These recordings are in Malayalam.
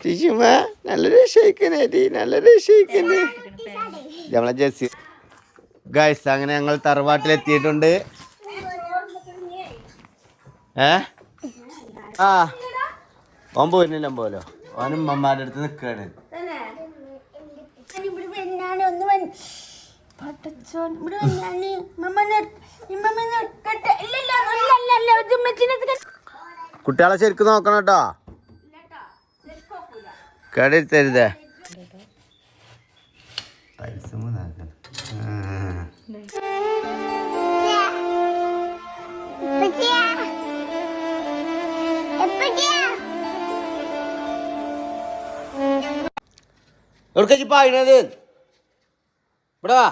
ടീച്ചുമ്മ നല്ല രക്ഷയിക്കണേ ടീ നല്ല രക്ഷയിക്കണേ നമ്മളെ ജെസ്സി. ഗൈസ് അങ്ങനെ ഞങ്ങൾ തറവാട്ടിലെത്തിയിട്ടുണ്ട്. ഏ? ആ. ഓൻ പോയിരുന്നില്ല പോലോ ഓനും അമ്മാരുടെ അടുത്ത് നിൽക്കാണ് കുട്ടികളെ ശരിക്കും നോക്കണം കേട്ടോ. കേടെടുത്തരുതേ എവിടേക്കാ പായണത് ഇവിടെ വാ.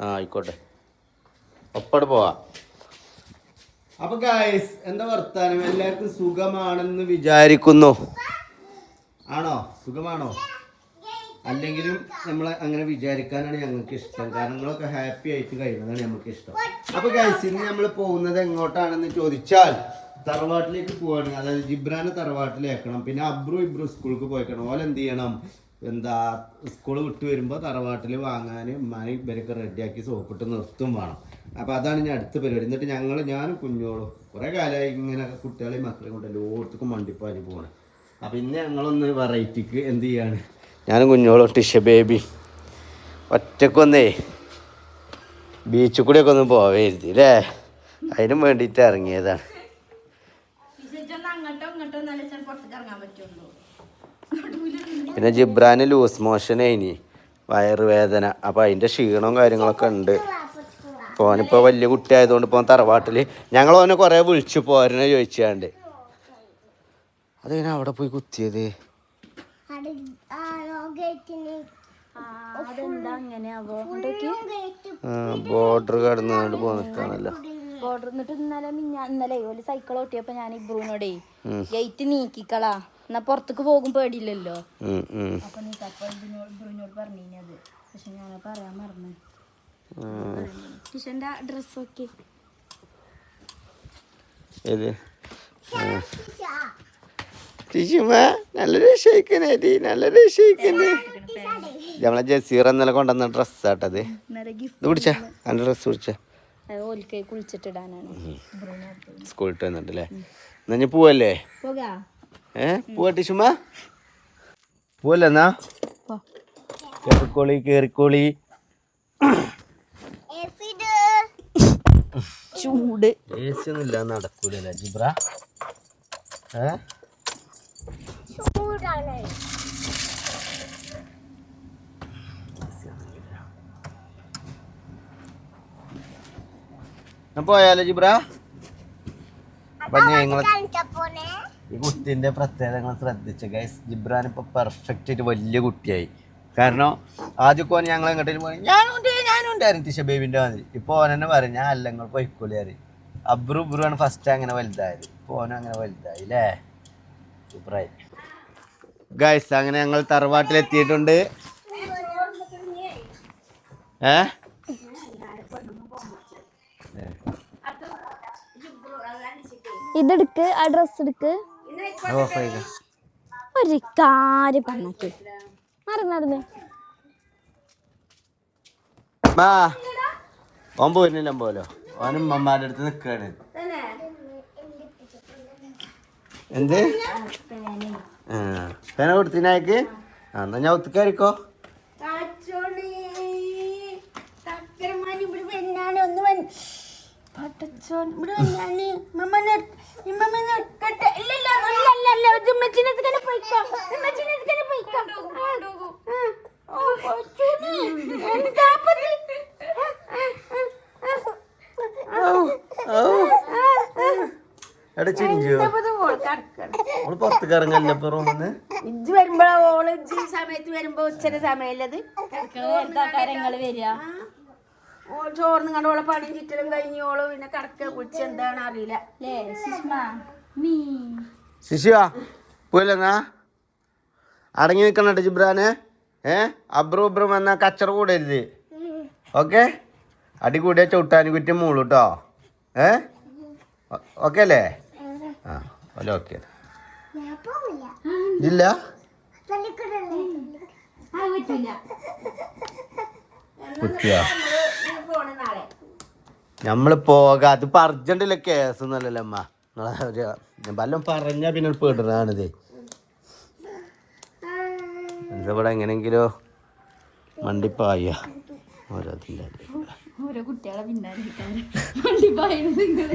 ആ ആയിക്കോട്ടെ. ഒപ്പട് പോവാ. അപ്പൊ ഗായ്സ് എന്താ വർത്താനം? എല്ലാവർക്കും സുഖമാണെന്ന് വിചാരിക്കുന്നു. ആണോ? സുഖമാണോ? അല്ലെങ്കിലും നമ്മൾ അങ്ങനെ വിചാരിക്കാനാണ് ഞങ്ങൾക്ക് ഇഷ്ടം. കാരണം നിങ്ങളൊക്കെ ഹാപ്പി ആയിട്ട് കഴിയുന്നതാണ് ഞങ്ങൾക്ക് ഇഷ്ടം. അപ്പൊ ഗൈസ് ഇന്ന് നമ്മൾ പോകുന്നത് എങ്ങോട്ടാണെന്ന് ചോദിച്ചാൽ തറവാട്ടിലേക്ക് പോവാണ്. അതായത് ജിബ്രാനെ തറവാട്ടിലേക്കണം. പിന്നെ അബ്രു ഇബ്രു സ്കൂൾക്ക് പോയിക്കണം. ഓലെന്ത് ചെയ്യണം? എന്താ സ്കൂൾ വിട്ട് വരുമ്പോൾ തറവാട്ടിൽ വാങ്ങാൻ ഉമ്മാനെ ഇവരൊക്കെ റെഡിയാക്കി സോപ്പിട്ട് നിർത്തും വേണം. അപ്പോൾ അതാണ് ഞാൻ അടുത്ത പരിപാടി. എന്നിട്ട് ഞങ്ങൾ ഞാനും കുഞ്ഞോളും കുറേ കാലമായി ഇങ്ങനെ കുട്ടികളെയും മക്കളെയും കൊണ്ട് എല്ലായിടത്തും മണ്ടിപ്പാനി പോകണം അപ്പോൾ ഇന്ന് ഞങ്ങളൊന്ന് വെറൈറ്റിക്ക് എന്ത് ചെയ്യാണ്? ഞാനും കുഞ്ഞോളും ടിഷ ബേബി ഒറ്റക്കൊന്നേ ബീച്ചിൽ കൂടെയൊക്കെ ഒന്ന് പോവരുത് അല്ലേ അതിനും വേണ്ടിയിട്ട് ഇറങ്ങിയതാണ്. പിന്നെ ജിബ്രാന് ലൂസ് മോഷൻ ഇനി വയറുവേദന അപ്പോൾ അതിന്റെ ക്ഷീണവും കാര്യങ്ങളൊക്കെ ഉണ്ട്. അപ്പോൾ ഓനിപ്പോൾ വലിയ കുട്ടിയായതുകൊണ്ട് ഇപ്പോൾ തറവാട്ടിൽ ഞങ്ങൾ ഓനെ കുറേ വിളിച്ചു പോരനെ ചോദിച്ചാണ്ട്. അതിങ്ങനെ അവിടെ പോയി കുത്തിയത്? ബോർഡർ കടന്നുകൊണ്ട് പോന്നിട്ടാണല്ലോ ബോർഡർ എന്നിട്ട് ഇന്നലെ ഇന്നലെ ഒരു സൈക്കിൾ ഓട്ടിയപ്പോ ഞാൻ ഇബ്രൂനോടേ. ഗേറ്റ് നീക്കിക്കളാ. എന്നാ പുറത്തേക്ക് പോകും പേടിയില്ലല്ലോ. അപ്പൊ നീക്കപ്പോ പറഞ്ഞത് പക്ഷെ ഞാൻ പറയാൻ മറന്നു. ഏത്? രക്ഷയിക്കണേ ടീ നമ്മളെ ജസീർ ഇന്നലെ കൊണ്ടുവന്ന ഡ്രസ്സാട്ടത് ഇത് പിടിച്ചാ എന്റെ ഡ്രസ്സ് പിടിച്ചാ. സ്കൂളിട്ട് വന്നിട്ടല്ലേ എന്നാ ഞാൻ പോവല്ലേ? പോകാ. ഏ? പോവാ ടീച്ചുമ്മ പോവല്ലേ കയറിക്കോളി കേറിക്കോളി ചൂട് എ സി ഒന്നും ഇല്ല നടക്കൂലല്ലേ ജിബ്ര? ഏ? പോയാലോ ജിബ്ര? അപ്പൊ നിങ്ങളെ ഈ കുട്ടീന്റെ പ്രത്യേകതകൾ ശ്രദ്ധിച്ച് ഗൈസ് ജിബ്രാൻ ഇപ്പോൾ പെർഫെക്റ്റ് ആയിട്ട് വലിയ കുട്ടിയായി. കാരണം ആദ്യമൊക്കെ ഓൻ ഞങ്ങൾ എങ്ങോട്ടേലും പോയി ഞാനുണ്ട് ഞാനുണ്ട് ആരും തിശ ബേബിന്റെ മാതിരി. ഇപ്പോൾ ഓൻ തന്നെ പറയും ഞാൻ അല്ലെങ്കിൽ നിങ്ങൾ പോയിക്കോളി ആര് അബ്രു ഉബ്രുവാണ് ഫസ്റ്റ് അങ്ങനെ വലുതായത്. ഇപ്പോൾ ഓനും അങ്ങനെ വലുതായി അല്ലേ സൂപ്പറായി ഗൈസ് അങ്ങനെ ഞങ്ങൾ തറവാട്ടിലെത്തിയിട്ടുണ്ട് ഏ? ഇതെടുക്ക് ആ ഡ്രസ് എടുക്ക്. ഒരു കാര്യം പറഞ്ഞു മറന്നു മാ ഓൻ പോരുന്നില്ല പോലോ ഓനും അമ്മാരുടെ അടുത്ത് നിൽക്കാണ് എന്ത്? ആ പേന കൊടുത്തിനായിക്ക് എന്നാ ഞാൻ ഒത്തുക്കാരിക്കോ കാച്ചോണി ചക്കരമാനി ഇവിടെ വന്നാണ് ഒന്ന് വന്ന് പടച്ചോൻ ഇവിടെ വന്നാണ് മമ്മനെ മമ്മനെ എടുക്കട്ടെ ഇല്ലല്ല അല്ല അല്ല അല്ല ഇത് ഉമ്മച്ചിനെ ഇത് കണ്ട് പോയിക്കോ ഉമ്മച്ചിനെ ഇത് കണ്ട് പോയിക്കോ ആ, ആ. ഓ, പടച്ചോനെ. എന്താ ഇപ്പൊ ഇത്? എടാ ചിഞ്ചു? അവൾ പുറത്തേക്ക് ഇറങ്ങല്ലേ ഇപ്പൊ റൂമിന്ന് ഇജ്ജ് വരുമ്പോഴാ ഓൾ ഇജ്ജ് സമയത്ത് വരുമ്പോ ഉച്ചന്റെ സമയല്ലത് വരിക? ഓൾ ചോർന്ന് കണ്ട് ഓളെ പണിയും ചുറ്റലും കഴിഞ്ഞ് ഓൾ പിന്നെ കടക്ക. കുളിച്ച് എന്താണ് അറിയില്ല. ശിശുവ പോയില്ലെന്നാ അടങ്ങി നിൽക്കണ ജിബ്രാന്. ഏ? അബ്രു അബ്രും വന്ന കച്ചറ കൂടരുത്. ഓക്കെ? അടി കൂടിയ ചവിട്ടാൻ കുറ്റം മൂളൂ കേട്ടോ ഏ? ഓക്കെ അല്ലേ? ആ അല്ല ഓക്കെ. ഇല്ല? കുത്തിയോ നമ്മൾ പോകാ. അതിപ്പോ അർജന്റിൽ കേസ് ഒന്നല്ലല്ലോ അമ്മ. വല്ലതും പറഞ്ഞാ പിന്നെ പേടുന്നതാണിത്. ഇതിവിടെ എങ്ങനെങ്കിലോ മണ്ടിപ്പായ. ഓരോതിന്റെ ഓരോ കുട്ടികളെ പിന്നാലെ വണ്ടി പായുന്നത് നിങ്ങൾ.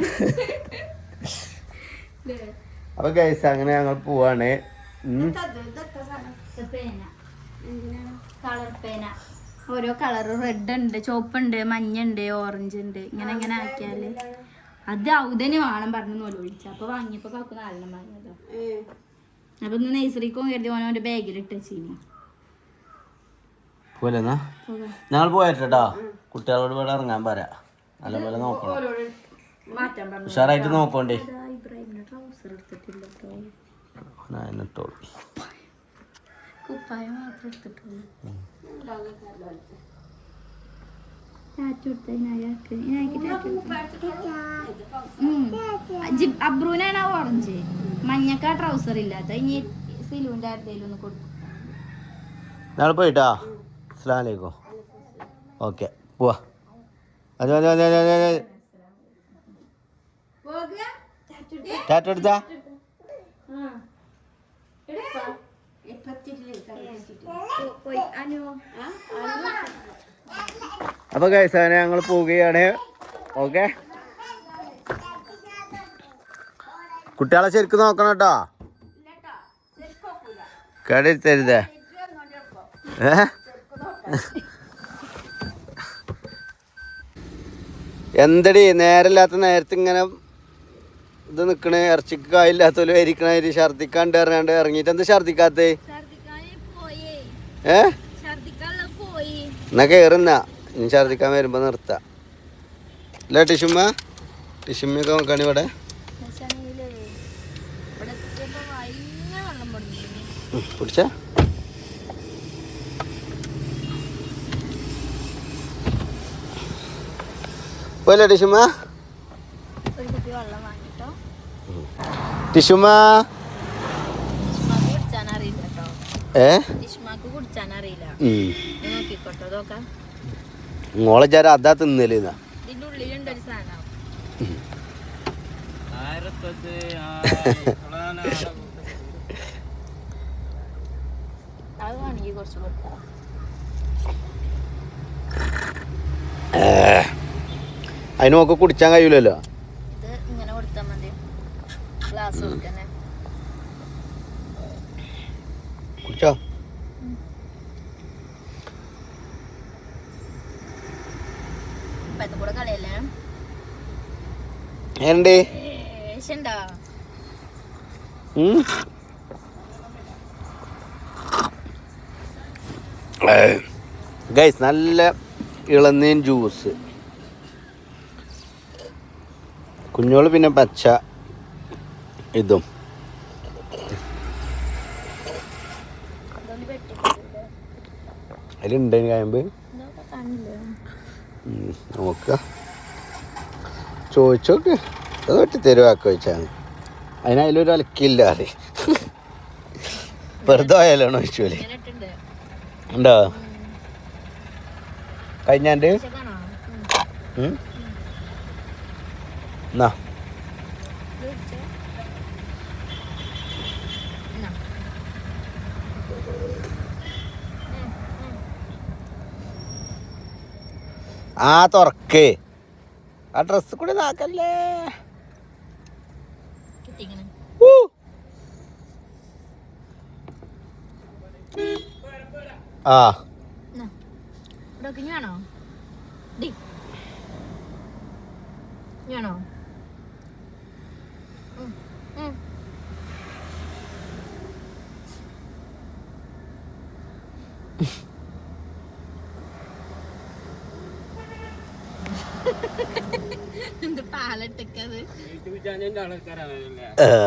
അപ്പൊ ഗൈസ് അങ്ങനെ ഞങ്ങൾ പോവാണ്. കളർ പേന. ഓരോ കളർ റെഡ് ഉണ്ട് ചുവപ്പുണ്ട് മഞ്ഞുണ്ട് ഓറഞ്ച് ഉണ്ട് ഇങ്ങനെ ഇങ്ങനെ ആക്കിയാൽ. അത് ഔദന് വേണം പറഞ്ഞു നോൽ വിളിച്ച അപ്പൊ വാങ്ങിയപ്പോ കാക്കു നാലെണ്ണം വാങ്ങിയതോ. അപ്പൊ ഇന്ന് നഴ്സറിക്കും കരുതി ഓനോ അവന്റെ ബാഗിൽ ഇട്ട് വെച്ചിരുന്നു പോലെ എന്നാ? ഞങ്ങൾ പോയിട്ടോ കുട്ടികളോട് ഇവിടെ ഇറങ്ങാൻ പറയാ നല്ലപോലെ നോക്കണം. ഉഷാറായിട്ട് നോക്കണ്ടേ. കുപ്പായം മാത്രം എടുത്തിട്ടുള്ളൂ. അബ്രൂനാണ് ആ ഓറഞ്ച് മഞ്ഞക്കാ ട്രൗസർ ഇല്ലാത്ത. ഇനി സിലുവിന്റെ ആരുടെയും ഒന്ന് കൊടുത്തു ഞങ്ങൾ പോയിട്ടാ? അസ്സലാമു അലൈക്കും. ഓക്കെ പോവാ. അത് മതി മതി മതി മതി ടാറ്റ എടുത്താ? അപ്പൊ കൈസാനെ ഞങ്ങൾ പോവുകയാണ്. ഓക്കെ കുട്ടികളെ ശരിക്കും നോക്കണം കേട്ടോ. കേടരുത്തരുതേ. എന്തടി നേരമില്ലാത്ത നേരത്തെ ഇങ്ങനെ ഇത് നിൽക്കണേ ഇറച്ചിക്ക് കായില്ലാത്തവരും ഇരിക്കണ ഛർദിക്കാണ്ട് ഇറങ്ങാണ്ട് ഇറങ്ങിയിട്ട് എന്ത് ഛർദിക്കാത്തേ ഏ? എന്നാ കയറുന്ന ഇനി ഛർദിക്കാൻ വരുമ്പോ നിർത്താം. അല്ല ടിഷുമ്മ ടിഷുമ്മയൊക്കെ നോക്കാണ് ഇവിടെ. പിടിച്ച പോലെ ടിഷുമ്മ ടിഷുമ്മ ഏ ഇഷ്മാക്ക് കുടിച്ചാൻ അറിയില്ല ഉം. ഇത് നോക്കിക്കോട്ടോ നോക്കാം. മോളെ ചേരാ അതാ തിന്നൽ അതിനൊക്കെ ഇതിന്റെ ഉള്ളിലുണ്ട് ഒരു സാധനം അത് വേണമെങ്കിൽ കുറച്ച് കൊടുക്കാം അതിന് നോക്ക് കുടിച്ചാൻ കഴിയൂലല്ലോ ഇത് ഇങ്ങനെ കൊടുത്താൽ മതി ഗ്ലാസ് കൊടുക്കണേ കുടിച്ചോ അപ്പൊ ഇത് കൂടെ കളയല്ലേ ഏശുണ്ടോ ഗൈസ് നല്ല ഇളനീൻ ജ്യൂസ്. കുഞ്ഞോൾ പിന്നെ പച്ച ഇതും. അതിലുണ്ടായിരുന്നു അതിലുണ്ട് കായമ്പ്? നോക്ക. ചോദിച്ചോക്ക്. അത് പറ്റി തരുവാക്ക ചോദിച്ചാണ് അതിന് അതിലൊരു അലക്കില്ല അറി വെറുതെ ആയാലാണോ ചോദിച്ചോൽ ഉണ്ടോ? കഴിഞ്ഞാണ്ട്? ആ തുറക്ക്. ആ ഡ്രസ് കൂടി നാക്കല്ലേ ആ. ഇവിടെ വേണോ? ഡി. വേണോ ഉം, ഉം. എന്ത് പാലട്ടക്കത് ഏ,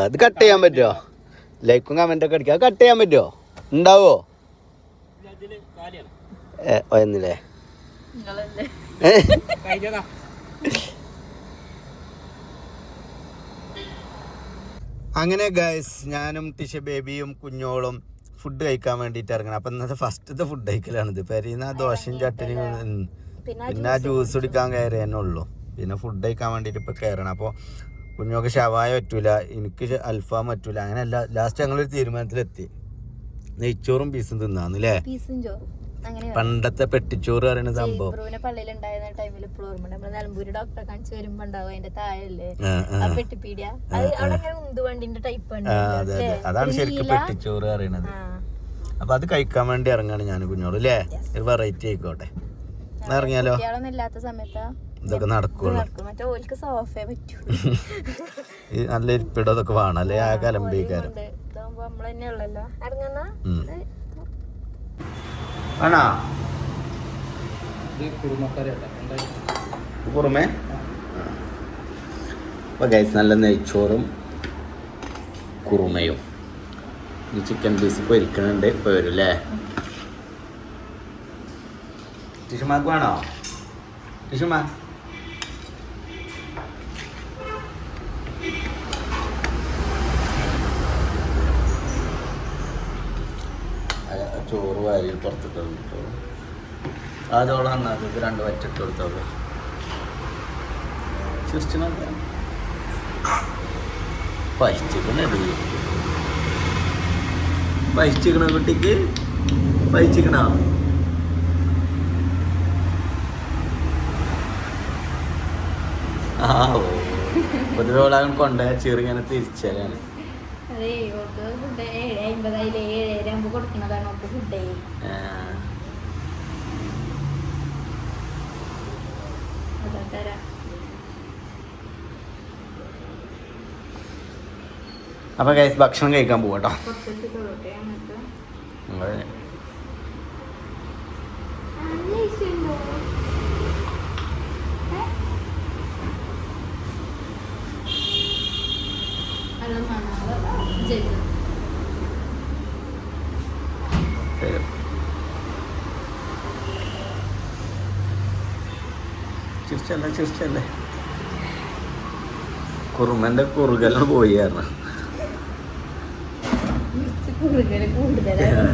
അത് കട്ട് ചെയ്യാൻ പറ്റുമോ ലൈക്കും കമന്റ് ഒക്കെ അടിക്കാം. കട്ട് ചെയ്യാൻ പറ്റുമോ ഉണ്ടാവോ? ഒന്നില്ലേ? അങ്ങനെ ഗൈസ് ഞാനും ടിഷ ബേബിയും കുഞ്ഞോളും ഫുഡ് കഴിക്കാൻ വേണ്ടിയിട്ട് ഇറങ്ങണം. അപ്പൊ ഇന്നത്തെ ഫസ്റ്റത്തെ ഫുഡ് കഴിക്കലാണിത്. പെരീന്ന് ആ ദോശയും ചട്ടനിയും. പിന്നെ ആ ജ്യൂസ് കുടിക്കാൻ കയറിയെന്നുള്ളൂ ഉള്ളൂ. പിന്നെ ഫുഡ് കഴിക്കാൻ വേണ്ടിയിട്ട് ഇപ്പോൾ കയറണം അപ്പോൾ കുഞ്ഞോക്ക് ഷവായ പറ്റൂല എനിക്ക് അൽഫാം പറ്റൂല അങ്ങനെ അല്ല ലാസ്റ്റ് ഞങ്ങളൊരു തീരുമാനത്തിലെത്തി. നെയ്ച്ചോറും പീസും തിന്നാന്ന് അല്ലേ പണ്ടത്തെ പെട്ടിച്ചോറ് പറയുന്ന സംഭവം. ടൈമിൽ ഇപ്പോൾ ഓർമ്മ നമ്മൾ നിലമ്പൂര് ഡോക്ടറെ കാണിച്ചു വരുമ്പോ ഉണ്ടാവും അതിന്റെ താഴല്ലേ പെട്ടിപ്പീടിയ. ഉന്തുവണ്ടിന്റെ ടൈപ്പ് അതാണ് ശരിക്കും പെട്ടിച്ചോറ് പറയണത് അപ്പൊ അത് കഴിക്കാൻ വേണ്ടി ഇറങ്ങാണ് ഞാൻ കുഞ്ഞോട് അല്ലേ? ഒരു വെറൈറ്റി ആയിക്കോട്ടെ. ഇറങ്ങിയാലോ? ഇല്ലാത്ത സമയത്താ? ഇതൊക്കെ നടക്കുള്ളൂ. നല്ല ഇരിപ്പിടം ഇതൊക്കെ വേണം അല്ലെ? ആ കലമ്പീക്കാരം. ആണോ? പുറമേ അപ്പൊ ഗൈസ് നല്ല നെയ്ച്ചോറും കുറുമയും. ഈ ചിക്കൻ പീസ് പൊരിക്കണുണ്ട് ഇപ്പൊ വരും അല്ലേ? ടിഷുമാക്ക് വേണോ? ടിഷുമാ ചോറ് വാരി പുറത്തിട്ട് കിട്ടും അതോളം ഇത് രണ്ട് വറ്റിട്ട് കൊടുത്തോളൂ ചിരിച്ചിനൊക്കെ പൈച്ചിക്കണടി പൈച്ചിക്കണ കുട്ടിക്ക് പൈച്ചിക്കണോ ആ ഓ പൊതുവെ ഓളാകൻ കൊണ്ടുപോയ ചെറുങ്ങനെ അതെ ഓൾക്ക് ഫുഡ് ഏഴ് അമ്പതായില്ലേ ഏഴര ആകുമ്പോ കൊടുക്കുന്നതാണ് ഓൾക്ക് ഫുഡ് അതാ തരാം. അപ്പൊ ഗൈസ് ഭക്ഷണം കഴിക്കാൻ പോവാട്ടോ കുറച്ചെടുത്ത് തരും. ചിരിച്ചല്ലേ ചിരിച്ചല്ലേ? കുറുമന്റെ കുറുകലാണ് പോയി കാരണം. കൂടുതൽ കൂടുതലാണ്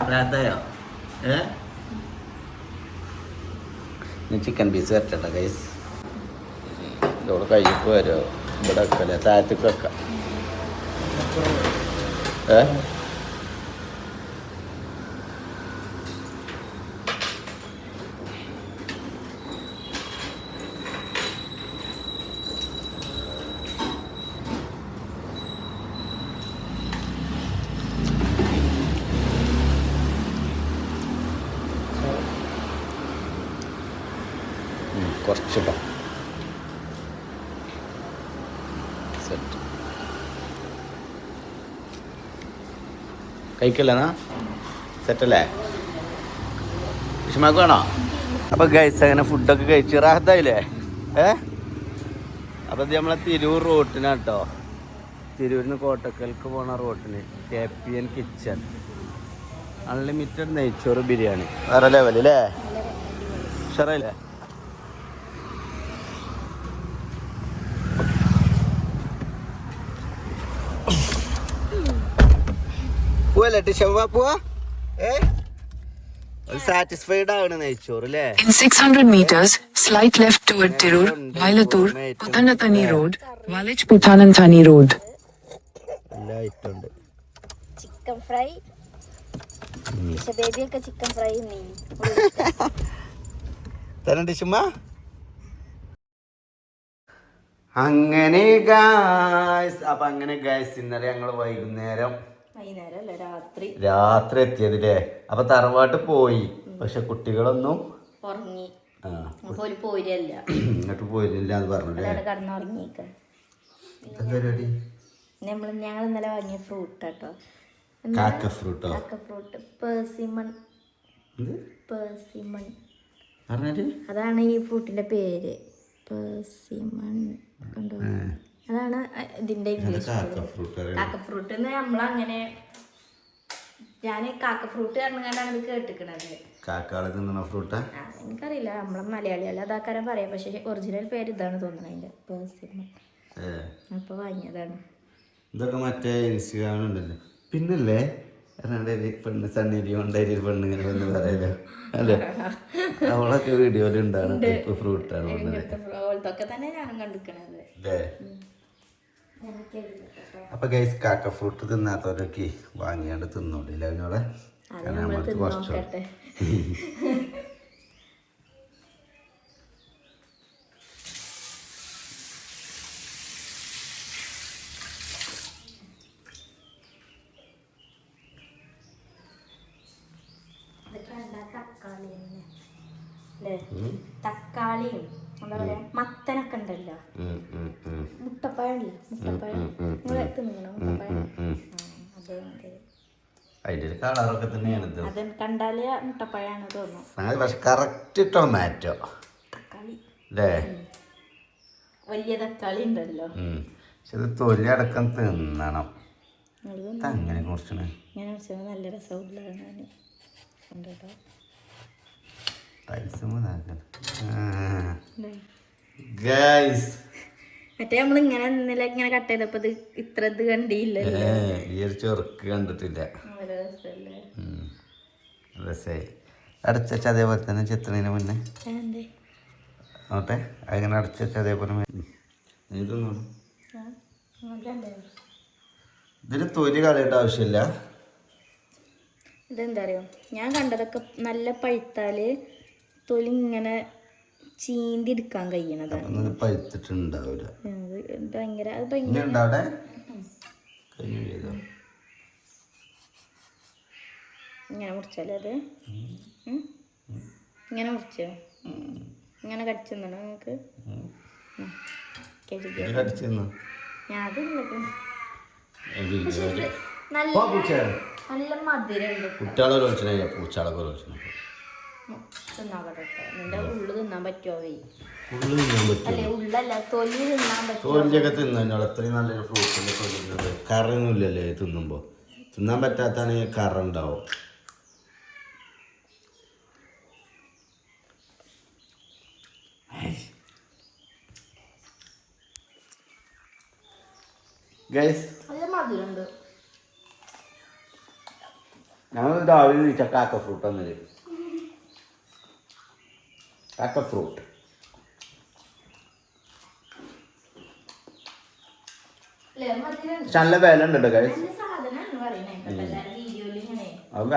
പ്രാന്തയോ ഏ ഞാൻ ചിക്കൻ പീസ് വരട്ടെ ഗൈസ് ഇവിടെ കയ്യിക്ക് വരുമോ ഇവിടെ വെക്കല്ലേ? താഴത്തേക്ക് വെക്കാം. ഏ? കഴിക്കല്ലെന്നാ സെറ്റല്ലേ? വിഷമാക്ക് വേണോ അപ്പൊ ഗൈസ് അങ്ങനെ ഫുഡൊക്കെ കഴിച്ച് റാഹത്തായില്ലേ? ഏ? അപ്പൊ ഇത് നമ്മളെ തിരൂർ റോട്ടിനാട്ടോ തിരൂരിന്ന് കോട്ടക്കൽക്ക് പോണ റോട്ടിന്. K P N kitchen unlimited നെയ്ച്ചോറ് ബിരിയാണി. വേറെ ഉഷാറായില്ലേ? ഉഷാറല്ലേ പോവല്ലേ? ടിഷവ പോവാ? ഏ? സാറ്റിസ്ഫൈഡ് ആണ് നെയ്ച്ചോറ് അല്ലേ? In 600 meters, slight left toward Tirur, Vailatur, Putanatani Road, Valich Putanantani Road. എല്ലാ ഉണ്ട് ചിക്കൻ ഫ്രൈ പക്ഷെ ബേബിയൊക്കെ ചിക്കൻ ഫ്രൈ നീ തന്നെ ടിഷുമ്മ അങ്ങനെ ഗായ്സ് അപ്പൊ അങ്ങനെ ഗായ്സ് ഇന്നലെ ഞങ്ങൾ വൈകുന്നേരം അല്ല രാത്രി. രാത്രി എത്തിയതില്ലേ? അപ്പൊ തറവാട്ട് പോയി. പക്ഷെ കുട്ടികളൊന്നും ഇങ്ങോട്ട് പോയില്ല എന്ന് പറഞ്ഞു നമ്മൾ ഞങ്ങൾ ഇന്നലെ വാങ്ങിയ ഫ്രൂട്ട് കേട്ടോ കാക്ക ഫ്രൂട്ടോ ഫ്രൂട്ട് പേഴ്സിമൺ എന്ത്? പേഴ്സിമൺ അതാണ് ഈ ഫ്രൂട്ടിന്റെ പേര്. പേഴ്സിമൺ കണ്ടോ? അതാണ് ഇതിന്റെ ഇംഗ്ലീഷ് കാക്ക ഫ്രൂട്ട് കാക്ക ഫ്രൂട്ട് നമ്മളങ്ങനെ ഞാൻ കാക്ക ഫ്രൂട്ട് പറഞ്ഞാണ് ഇത് കേട്ടിക്കണത്. കാക്കാളെ തിന്നണ ഫ്രൂട്ടാ എനിക്കറിയില്ല നമ്മളെ മലയാളികൾ അതാക്കാരം പറയാം പക്ഷെ ഒറിജിനൽ പേര് ഇതാണ് തോന്നുന്നത് അതിന്റെ പേഴ്സിന്. അപ്പൊ വാങ്ങിയതാണ്. ഇതൊക്കെ മറ്റേ ഇൻസ്റ്റാഗ്രാമിലുണ്ടല്ലോ പിന്നല്ലേ രണ്ടേരി പെണ്ണ് സണ്ണേരി കൊണ്ടേരി പെണ്ണ് ഇങ്ങനെ വന്ന് പറയല്ലോ. അല്ലേ? അവളൊക്കെ ടൈപ്പ് ഫ്രൂട്ടാണ് അല്ലേ? അപ്പൊ ഗൈസ് കാക്ക ഫ്രൂട്ട് തിന്നാത്തവരൊക്കെ വാങ്ങിയാണ്ട് തിന്നോളില്ല അതിനോടെ തക്കാളിയും എന്താ പറയാ മത്തനൊക്കെ ഉണ്ടല്ലോ? അതിന്റെ ഒരു കളറൊക്കെ തന്നെയാണ് ഇത്. കണ്ടാൽ തോന്നുന്നു. പക്ഷെ കറക്റ്റ് ടൊമാറ്റോ. തക്കാളി. അല്ലേ? വലിയ തക്കാളി ഉണ്ടല്ലോ. പക്ഷെ ഇത് തൊലി അടക്കം തിന്നണം. അങ്ങനെ കുറച്ചാണ് ഇങ്ങനെ വെച്ചാൽ നല്ല രസമുള്ള കണ്ടോ ടൈൽസ് ഗൈസ് മറ്റേ നമ്മൾ ഇങ്ങനെ ഇന്നലെ ഇങ്ങനെ കട്ട് ചെയ്തപ്പോ ഇത് ഇത്ര ഇത് കണ്ടില്ലല്ലോ. ഈ ഒരു ചൊറുക്ക് കണ്ടിട്ടില്ല. രസായി. അടച്ച വെച്ച അതേപോലെ തന്നെ ചെത്തുന്നതിന് മുന്നേ. നോട്ടെ അങ്ങനെ അടച്ചു വെച്ച അതേപോലെ. ഇതിന് തൊലി കളയേണ്ട ആവശ്യമില്ല. ഇതെന്താ അറിയോ? ഞാൻ കണ്ടതൊക്കെ നല്ല പഴുത്താൽ തൊലി ഇങ്ങനെ ചീന്തി എടുക്കാൻ കഴിയണതാണ് ഭയങ്കര അത് ഭയങ്കര ഇങ്ങനെ മുറിച്ചാലേ അത്? ഇങ്ങനെ മുറിച്ചോ? ഇങ്ങനെ കടിച്ചു തന്നോ നിങ്ങൾക്ക് ഇത് കടിച്ചു തിന്നോ? ഞാൻ അത് തിന്നിട്ട് വീഡിയോയിൽ നല്ല മധുരം പൂച്ചേ. നല്ല പൂച്ചാളൊക്കെ വിളിച്ചു തിന്നാൻ നിന്റെ ഉള്ളു തിന്നാൻ പറ്റുമോ വേ? ഉള്ളു തിന്നാൻ പറ്റും അല്ലെ ഉള്ളല്ല തൊലി തിന്നാൻ തോലിയൊക്കെ അത്രയും നല്ലൊരു തിന്നുമ്പോ? തിന്നാൻ പറ്റാത്താണെങ്കിൽ കറ ഉണ്ടാവും ഗൈസ് നല്ല മധുരമുണ്ട്. ഞങ്ങൾ രാവിലെ ചക്കാക്ക കാക്ക ഫ്രൂട്ട് എന്നത് കാക്ക ഫ്രൂട്ട് നല്ല വില ഉണ്ട് കേട്ടോ ഇങ്ങനെ.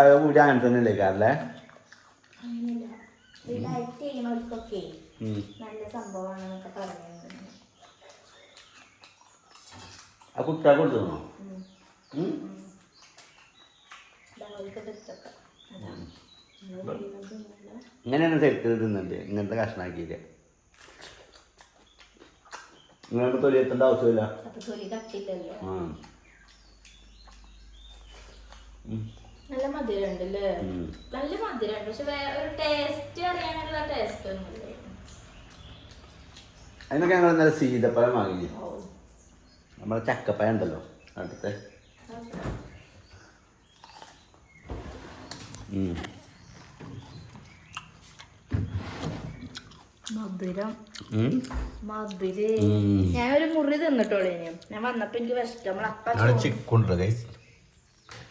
അത് പൂജ അങ്ങനെ തന്നെ അല്ലേ? കാറിലെ ആ കുട്ടികളെ കൊടുത്തു ഇങ്ങനെയാണ് സെറ്റ് തിന്നുണ്ട്? ഇങ്ങനത്തെ കഷ്ണാക്കിയില്ല ഇങ്ങനെ തൊലി എത്തേണ്ട ആവശ്യമില്ല. നല്ല നല്ല പക്ഷെ ഒരു ടേസ്റ്റ് അറിയാനുള്ള ടേസ്റ്റ് അതിനൊക്കെ ഞങ്ങൾ ഇന്നലെ സീതപ്പഴം വാങ്ങി നമ്മളെ ചക്കപ്പഴം ഉണ്ടല്ലോ അടുത്തെ മധുരം. മധുര്. ഞാനൊരു മുറി തിന്നിട്ടോളൂ ഞാൻ വന്നപ്പോ എനിക്ക് വിഷം നമ്മളപ്പ ഞങ്ങൾ ചിക്കുണ്ട് ഗൈസ്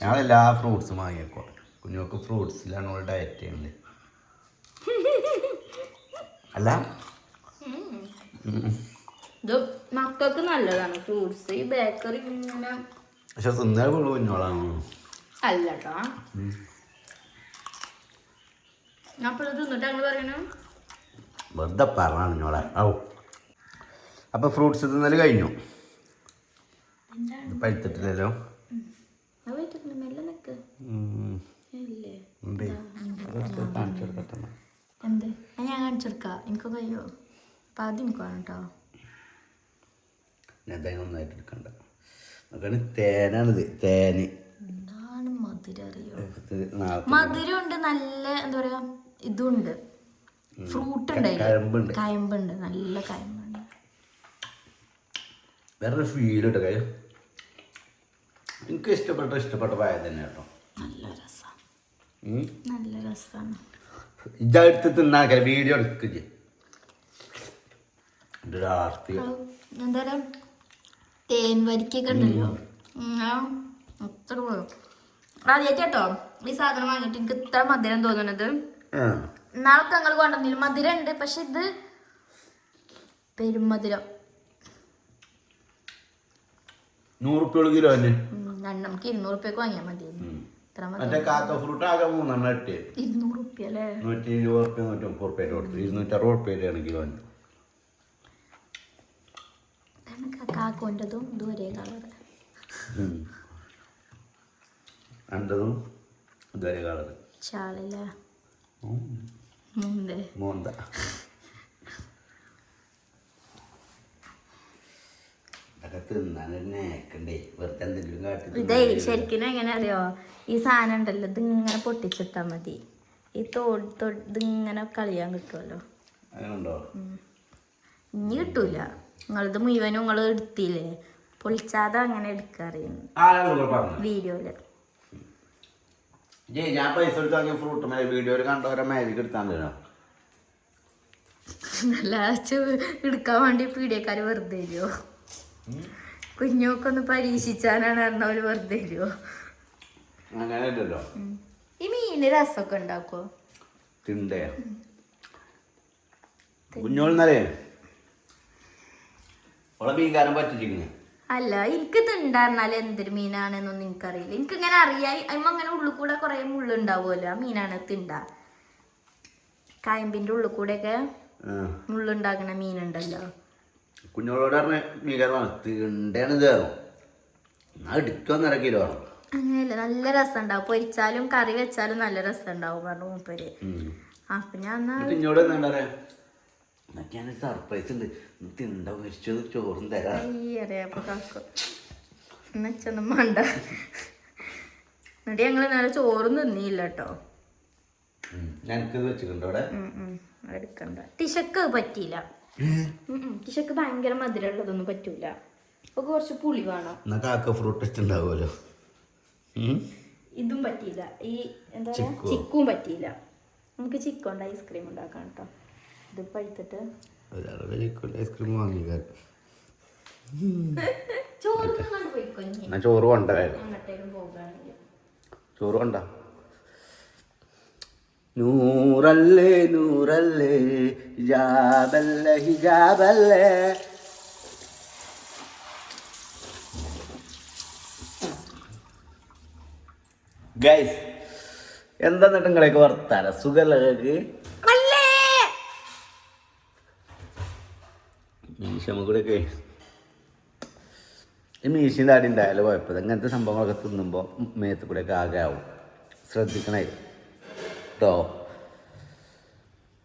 ഞങ്ങളെല്ലാ ഫ്രൂട്ട്സും വാങ്ങിയേക്കോ കുഞ്ഞുങ്ങൾക്ക് ഫ്രൂട്ട്സിലാണ് നമ്മൾ ഡയറ്റ് ചെയ്യുന്നത് അല്ല. ഇത് മക്കൾക്ക് നല്ലതാണ്. ഫ്രൂട്ട്സ് ഈ ബേക്കറി ഇങ്ങനെ പക്ഷെ തിന്നാൽ കൊള്ളു കുഞ്ഞോളാണ് അല്ല ഞാൻ അപ്പോൾ തിന്നിട്ട് അങ്ങനെ പറയണ വെറുതെ പറഞ്ഞാണ് കുഞ്ഞോളെ ഔ. അപ്പൊ ഫ്രൂട്ട്സ് തിന്നൽ കഴിഞ്ഞു. പഴുത്തിട്ടില്ലല്ലോ ഉണ്ട്. ഞാൻ കാണിച്ചെടുക്കാം എനിക്ക് കഴിയോ പാതി അത് എനിക്ക് വേണം കേട്ടോ ഞാൻ തേങ്ങ ഒന്നായിട്ട് എടുക്കണ്ട. നോക്കാണ്. തേനാണിത്. തേന്. മധുരം അറിയോ? മധുരമുണ്ട്. നല്ല എന്താ പറയാ ഇതുണ്ട്. ഫ്രൂട്ട് ഉണ്ട്. കയമ്പുണ്ട്. നല്ല കയമ്പുണ്ട്. വേറൊരു ഫീൽ കേട്ടോ കാര്യം. എനിക്ക് ഇഷ്ടപ്പെട്ട ഇഷ്ടപ്പെട്ട പായ തന്നെ കേട്ടോ. നല്ല രസം. നല്ല രസമാണ് ഇതെടുത്ത് തിന്നാക്കല വീഡിയോ എടുക്കുക എന്തായാലും തേൻ വരിക്കൊക്കെ ഉണ്ടല്ലോ. അത്ര ആദ്യമായിട്ട് കേട്ടോ ഈ സാധനം വാങ്ങിയിട്ട് എനിക്ക് ഇത്ര മധുരം തോന്നുന്നത് നാളെ ഞങ്ങൾ കൊണ്ടുവന്നില്ല. മധുരം ഉണ്ട് പക്ഷെ ഇത് പെരുമധുരം. നൂറുപ്യോൾ കിലോ തന്നെ? ഉം, നമുക്ക് ഇരുന്നൂറ് റുപ്യക്ക് വാങ്ങിയാൽ മതി ഇത്ര മതി. മറ്റേ കാക്ക ഫ്രൂട്ട് ആകെ മൂന്നെണ്ണം ഇട്ട്. ഇരുന്നൂറ് റുപ്യ അല്ലേ? നൂറ്റി ഇരുപത് റുപ്യ നൂറ്റി മുപ്പത് റുപ്യ കൊടുത്തു ഇരുന്നൂറ്ററുപത് റുപ്യയാണ് കിലോന് ഇതാണ് കാക്കോന്റെതും ഇതും ഒരേ കളറ്. രണ്ടതും ഇതൊരു കളറ്. ചാളില്ല? മോന്ത ഇതേ ശരിക്കും എങ്ങനെ അറിയോ ഈ സാധനം ഉണ്ടല്ലോ ഇതിങ്ങനെ പൊട്ടിച്ചിട്ടാ മതി. ഈ തോട് തൊ- ഇതിങ്ങനെ കളിയാൻ കിട്ടുമല്ലോ ഇനി കിട്ടൂല. നിങ്ങളിത് മുഴുവനും നിങ്ങൾ എടുത്തില്ലേ? പൊളിച്ചാതെ അങ്ങനെ എടുക്കാറിയുന്നു. വീഡിയോയിൽ. ജയ് ഞാൻ പൈസ എടുത്ത് വാങ്ങിയ ഫ്രൂട്ട് മേ വീഡിയോയിൽ കണ്ടവരെ മാജിക്ക് എടുത്താൽ തരാം നല്ല എടുക്കാൻ വേണ്ടി പീഡിയക്കാര് വെറുതെ തരുമോ കുഞ്ഞോക്കൊന്ന് പരീക്ഷിച്ചാനാണ് അറിഞ്ഞവര് വെറുതെ തരുമോ അങ്ങനെ ഈ മീന് രസമൊക്കെ ഉണ്ടാക്കോ തിണ്ടേ കുഞ്ഞോളെന്നാലേ ഓളെ മീൻകാരൻ പറ്റിച്ചിരിക്കുന്നു അല്ല എനിക്ക് തിണ്ടായിരുന്നാൽ എന്തൊരു മീനാണെന്നൊന്നും എനിക്കറിയില്ല. എനിക്ക് ഇങ്ങനെ അറിയായി. അതിമ്മ അങ്ങനെ ഉള്ളിൽ കൂടെ കുറെ മുള്ളുണ്ടാവുമല്ലോ. ആ മീനാണ് തിണ്ട. കായമ്പിന്റെ ഉള്ളിൽ കൂടെ ഒക്കെ മുള്ളുണ്ടാക്കുന്ന മീനുണ്ടല്ലോ. കുഞ്ഞോളോട് പറഞ്ഞ കയറും കിലോ ആണ് അങ്ങനെയല്ല നല്ല രസം ഉണ്ടാവും പൊരിച്ചാലും കറി വെച്ചാലും നല്ല രസം ഉണ്ടാവും പറഞ്ഞു മൂപ്പര്. അപ്പൊ ഞാൻ എന്നാ എന്നിട്ട് ഇഞ്ഞോട് എന്താ പറയാ എന്നിട്ട് ഞാൻ സർപ്രൈസ് ഉണ്ട് നീ തിണ്ട മരിച്ചത് ചോറും തരാം എന്നുവെച്ചൊന്നും വേണ്ട. എന്നിട്ട് ഞങ്ങൾ നേരെ ചോറും തിന്നിയില്ല കേട്ടോ ഞങ്ങൾക്കിത് വെച്ചിട്ടുണ്ട് അവിടെ. എടുക്കണ്ട. ടിഷക്ക് പറ്റിയില്ല. ടിഷക്ക് ഭയങ്കര മധുരമുള്ളതൊന്നും പറ്റൂല. അപ്പൊ കുറച്ച് പുളി വേണം. എന്നാ കാക്ക ഫ്രൂട്ട് ഇഷ്ടണ്ടാവുമല്ലോ ഇതും പറ്റിയില്ല. ഈ എന്താ? ചിക്കും. പറ്റിയില്ല. നമുക്ക് ചിക്കുണ്ട് ഐസ്ക്രീം ഉണ്ടാക്കാം കേട്ടോ ഇത് പഴുത്തിട്ട് ഐസ്ക്രീം വാങ്ങിക്കാൻ. ചോറ് ചോറ് കൊണ്ട? നൂറല്ലേ നൂറല്ലേ ഹിജാബല്ലേ ഹിജാബല്ലേ. ഗൈസ് എന്താ എന്നിട്ട് നിങ്ങളെയൊക്കെ വർത്താന? സുഖല്ലേ മീശമ്മ കൂടെയൊക്കെ ഈ മീശയും താടി ഉണ്ടായാലും കുഴപ്പമില്ല. ഇങ്ങനത്തെ സംഭവങ്ങളൊക്കെ തിന്നുമ്പോൾ മേത്ത് കൂടെയൊക്കെ ആകെ ആവും. ശ്രദ്ധിക്കണേ. കേട്ടോ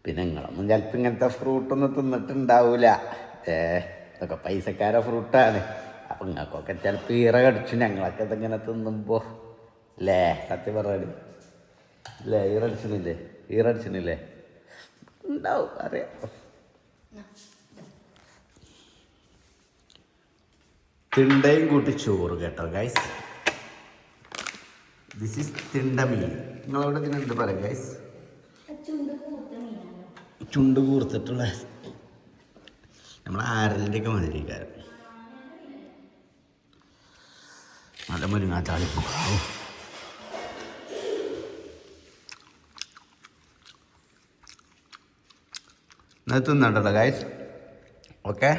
പിന്നെ നിങ്ങളൊന്നും ചിലപ്പോൾ ഇങ്ങനത്തെ ഫ്രൂട്ടൊന്നും തിന്നിട്ടുണ്ടാവൂല. ഏ ഇതൊക്കെ പൈസക്കാരെ ഫ്രൂട്ടാണ് അപ്പം നിങ്ങൾക്കൊക്കെ ചിലപ്പോൾ ഈറ കടിച്ചു ഞങ്ങളൊക്കെ ഇതിങ്ങനെ തിന്നുമ്പോൾ അല്ലേ സത്യം പറഞ്ഞു അല്ലേ ഈറടിച്ചിട്ടില്ലേ ഈറടിച്ചിട്ടില്ലേ ഉണ്ടാവും അറിയാം. തിണ്ടയും കൂട്ടി ചോറ് കേട്ടോ ഗൈസ് ദിസ് ഈസ് തിണ്ട മീൻ. നിങ്ങളവിടെ തിന്നുണ്ട് പറയാം ഗൈസ് ചുണ്ട് കൂർത്തിട്ടുള്ള നമ്മൾ ആരലിന്റെ ഒക്കെ മതിരിക്കാരം നല്ല മുരിങ്ങാത്താളി താളിപ്പോ തിന്നണ്ടല്ലോ ഗൈസ് ഓക്കെ